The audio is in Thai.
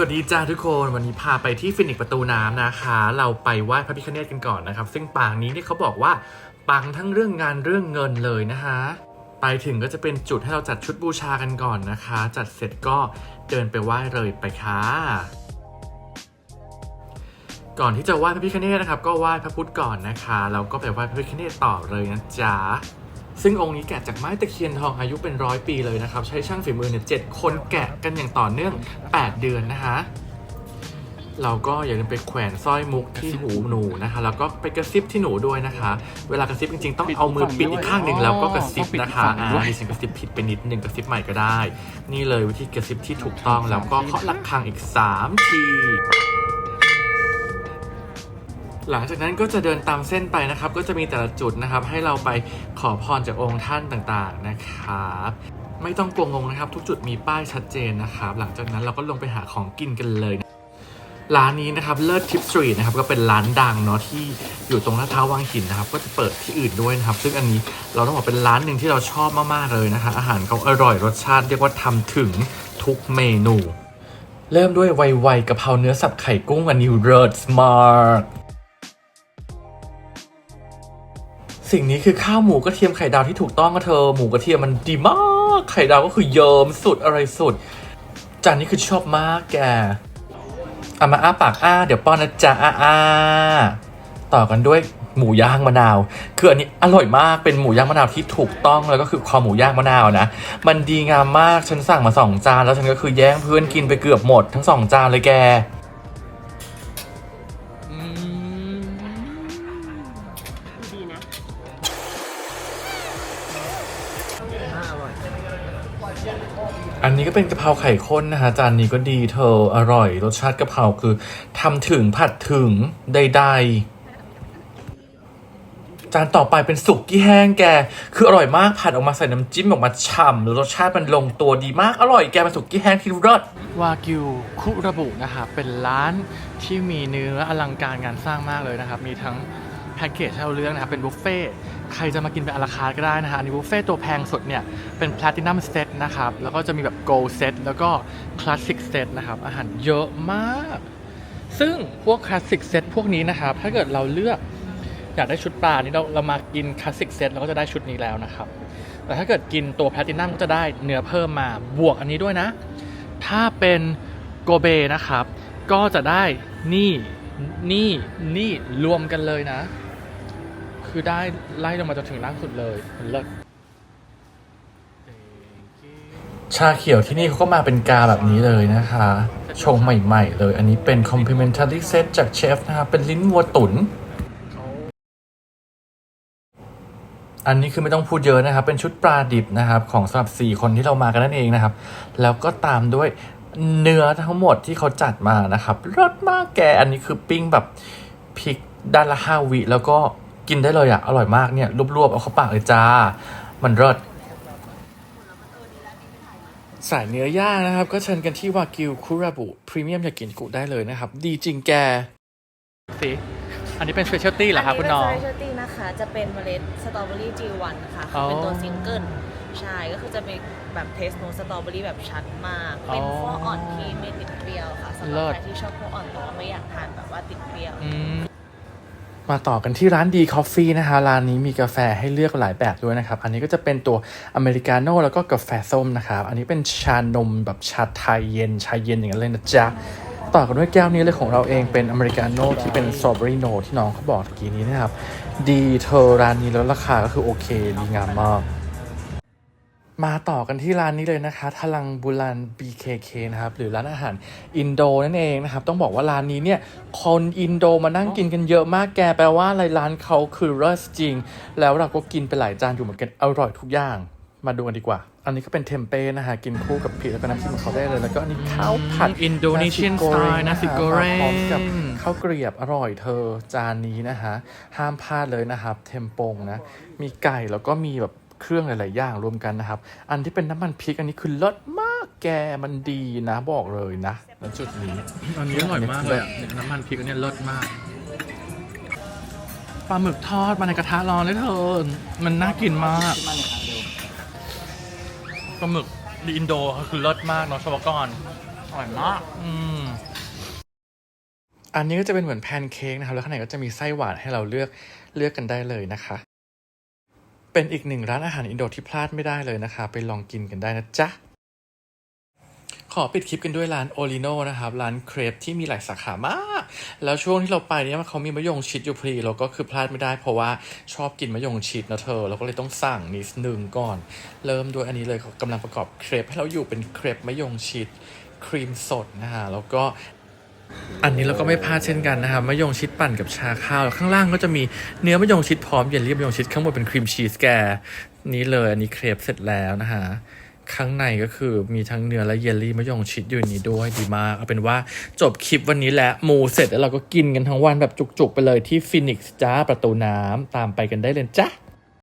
วัสดีจ้าทุกคนวันนี้พาไปที่ฟินิกประตูน้ำนะคะ เราไปไหว้พระพิฆเนศกันก่อนนะครับ ซึ่งปางนี้เนี่ยเขาบอกว่าปังทั้งเรื่องงานเรื่องเงินเลยนะคะไปถึงก็จะเป็นจุดให้เราจัดชุดบูชากันก่อนนะคะ จัดเสร็จก็เดินไปไหว้เลยไปค่ะ ก่อนที่จะไหว้พระพิฆเนศนะครับ ก็ไหว้พระพุทธก่อนนะคะแล้วก็ไปไหว้พระพิฆเนศต่อเลยนะจ๊ะ ซึ่งองค์นี้แกะจากไม้ตะเคียนทองอายุเป็นร้อยปีเลยนะครับ ใช้ช่างฝีมือเนี่ยเจ็ดคนแกะกันอย่างต่อเนื่อง 8 เดือนนะคะเราก็อย่าลืมไปแขวนสร้อยมุกที่หูหนูนะคะ แล้วก็ไปกระซิบที่หนูด้วยนะคะ เวลากระซิบจริงๆ ต้องเอามือปิดอีกข้างหนึ่งแล้วก็กระซิบนะคะอ่าดิฉันกระซิบผิดไปนิดนึงกระซิบใหม่ก็ได้ นี่เลยวิธีกระซิบที่ถูกต้องแล้วก็เคาะระฆังอีก 3 ที หลังจากนั้นก็จะเดินตามเส้นไปนะครับ ก็จะมีแต่ละจุดนะครับ ให้เราไปขอพรจากองค์ท่านต่างๆนะครับไม่ต้องกลัวงงนะครับ ทุกจุดมีป้ายชัดเจนนะครับ หลังจากนั้นเราก็ลงไปหาของกินกันเลยนะร้านนี้นะครับเลิศทิปสตรีทนะครับก็เป็นร้านดังเนาะที่อยู่ตรงลาดพร้าววังหินนะครับ ก็จะเปิดที่อื่นด้วยนะครับ ซึ่งอันนี้เราต้องบอกเป็นร้านหนึ่งที่เราชอบมากๆเลยนะคะ อาหารเขาอร่อยรสชาติเรียกว่าทำถึงทุกเมนู เริ่มด้วยไวๆกะเพราเนื้อสับไข่กุ้งอันนี้เลิศมาก สิ่งนี้คือข้าวหมูกระเทียมไข่ดาวที่ถูกต้องก็เธอ หมูกระเทียมมันดีมาก ไข่ดาวก็คือเยิ้มสุดอะไรสุด จานนี้คือชอบมากแกเอามาอ้าปากอ้า เดี๋ยวป้อนนะจ๊ะอ้าอ้าต่อกันด้วยหมูย่างมะนาว คืออันนี้อร่อยมาก เป็นหมูย่างมะนาวที่ถูกต้องแล้วก็คือคอหมูย่างมะนาวนะ มันดีงามมาก ฉันสั่งมาสองจานแล้วฉันก็คือแย่งเพื่อนกินไปเกือบหมดทั้งสองจานเลยแก อันนี้ก็เป็นกะเพราไข่ข้นนะคะจานนี้ก็ดีเธออร่อย รสชาติกะเพราคือทำถึงผัดถึงใดๆ จานต่อไปเป็นสุกี้แห้งแก คืออร่อยมากผัดออกมาใส่น้ำจิ้มออกมาฉ่ำรสชาติมันลงตัวดีมากอร่อยแกเป็นสุกี้แห้งที่รสวากิวคุระบุนะคะเป็นร้านที่มีเนื้ออลังการงานสร้างมากเลยนะครับมีทั้ง พ็กเกจให้เราเลือกนะครับเป็นบุฟเฟ่ต์ใครจะมากินเป็นอาราคาร์ก็ได้นะฮะอันนี้บุฟเฟ่ต์ตัวแพงสุดเนี่ยเป็นแพลตินัมเซตนะครับแล้วก็จะมีแบบโกลเซตแล้วก็คลาสสิกเซตนะครับอาหารเยอะมาก ซึ่งพวกคลาสสิกเซตพวกนี้นะครับถ้าเกิดเราเลือกอยากได้ชุดปลานี่เราเรามากินคลาสสิกเซตเราก็จะได้ชุดนี้แล้วนะครับแต่ถ้าเกิดกินตัวแพลตินัมก็จะได้เนื้อเพิ่มมาบวกอันนี้ด้วยนะ ถ้าเป็นโกเบนะครับ ก็จะได้นี่นี่นี่รวมกันเลยนะ คือได้ไล่ลงมาจนถึงล่างสุดเลยมันเลิศชาเขียวที่นี่เขาก็มาเป็นกาแบบนี้เลยนะคะ ชงใหม่ๆเลย อันนี้เป็น complimentary set จากเชฟนะคะ เป็นลิ้นวัวตุ๋นอันนี้คือไม่ต้องพูดเยอะนะครับ เป็นชุดปลาดิบนะครับ ของสำหรับ 4 คนที่เรามากันนั่นเองนะครับ แล้วก็ตามด้วยเนื้อทั้งหมดที่เขาจัดมานะครับรสมากแก อันนี้คือปิ้งแบบพริกด้านละห้าวิ แล้วก็ กินได้เลยอะอร่อยมากเนี่ยรวบๆเอาเข้าปากเลยจ้า มันรสสายเนื้อย่างนะครับ ก็เชิญกันที่วากิวคุราบุพรีเมียมยากินกุได้เลยนะครับ ดีจริงแกสิอันนี้เป็นสเปเชียลตี้เหรอครับคุณน้องอันนี้เป็น specialty นะคะ จะเป็นเมล็ดสตรอเบอรี่ G1 ค่ะอ๋อคือเป็นตัวซิงเกิล ใช่ ก็คือจะมีแบบเทสโนสตรอเบอรี่แบบชัดมาก เป็นอ๋อขั้วอ่อนที่ไม่ติดเปรี้ยวค่ะสำหเลิรับศใครที่ชอบขั้วอ่อนแต่ว่าไม่อยากทานแบบว่าติดเปรี้ยว อืม มาต่อกันที่ร้านดีคอฟฟี่นะคะร้านนี้มีกาแฟให้เลือกหลายแบบด้วยนะครับ อันนี้ก็จะเป็นตัวอเมริกาโน่แล้วก็กาแฟส้มนะครับ อันนี้เป็นชานมแบบชาไทยเย็น ชาเย็นอย่างนั้นเลยนะจ๊ะ ต่อกันด้วยแก้วนี้เลยของเราเองเป็นอเมริกาโน่ที่เป็นสตรอเบอรี่โนที่น้องเขาบอกเมื่อกี้นี้นะครับ ดีเธอร้านนี้แล้วราคาก็คือโอเคดีงามมาก มาต่อกันที่ร้านนี้เลยนะคะทลังบุรัน BKK นะครับหรือร้านอาหารอินโดนั่นเองนะครับต้องบอกว่าร้านนี้เนี่ยคนอินโดมานั่งกินกันเยอะมากแกแปลว่าอะไรร้านเขาคือเรสจริง แล้วเราก็กินไปหลายจานอยู่เหมือนกันอร่อยทุกอย่างมาดูกันดีกว่า อันนี้ก็เป็นเทมเป้นะฮะกินคู่กับพริกแล้วก็น้ำจิ้มของเขาได้เลย แล้วก็อันนี้ข้าวผัดอินโดนีเซียนสไตล์นะสิโกเรพร้อมกับงข้าวเกรียบอร่อยเธอจานนี้นะฮะห้ามพลาดเลยนะครับ เทมปงนะ มีไก่แล้วก็มีแบบ เครื่องหลาย ๆ อย่างรวมกันนะครับ อันที่เป็นน้ำมันพริกอันนี้คือเลิศมากแกมันดีนะบอกเลยนะณจุดนี้อันนี้อร่อยมากเลยอะเนี่ยน้ำมันพริกอันเนี้ยเลิศมากปลาหมึกทอดมาในกระทะร้อนเลยเธอมันน่ากินมากปลาหมึกดีอินโดคือเลิศมากเนาะชาวกรอร่อยมากอืมอันนี้ก็จะเป็นเหมือนแพนเค้กนะครับ แล้วข้างในก็จะมีไส้หวานให้เราเลือกเลือกกันได้เลยนะคะ เป็นอีกหนึ่งร้านอาหารอินโดที่พลาดไม่ได้เลยนะคะ ไปลองกินกันได้นะจ๊ะ ขอปิดคลิปกันด้วยร้านโอลิโนนะครับ ร้านเครปที่มีหลายสาขามาก แล้วช่วงที่เราไปเนี่ยเขามีมะยงชิดอยู่พอดีเราก็คือพลาดไม่ได้เพราะว่าชอบกินมะยงชิดนะเธอ เราก็เลยต้องสั่งนิดนึงก่อน เริ่มด้วยอันนี้เลยเขากำลังประกอบเครปให้เราอยู่เป็นเครปมะยงชิดครีมสดนะฮะแล้วก็ อันนี้เราก็ไม่พลาดเช่นกันนะครับมะยงชิดปั่นกับชาข้าว ข้างล่างก็จะมีเนื้อมะยงชิดพร้อมเยลลี่มะยงชิดข้างบนเป็นครีมชีสแกนี้เลยอันนี้เครปเสร็จแล้วนะฮะข้างในก็คือมีทั้งเนื้อและเยลลี่มะยงชิดอยู่นี้ด้วยดีมากเอาเป็นว่าจบคลิปวันนี้แหละหมูเสร็จแล้วเราก็กินกันทั้งวันแบบจุกๆ ไปเลยที่ฟินิกส์จ้าประตูน้ำตามไปกันได้เลยจ้ะ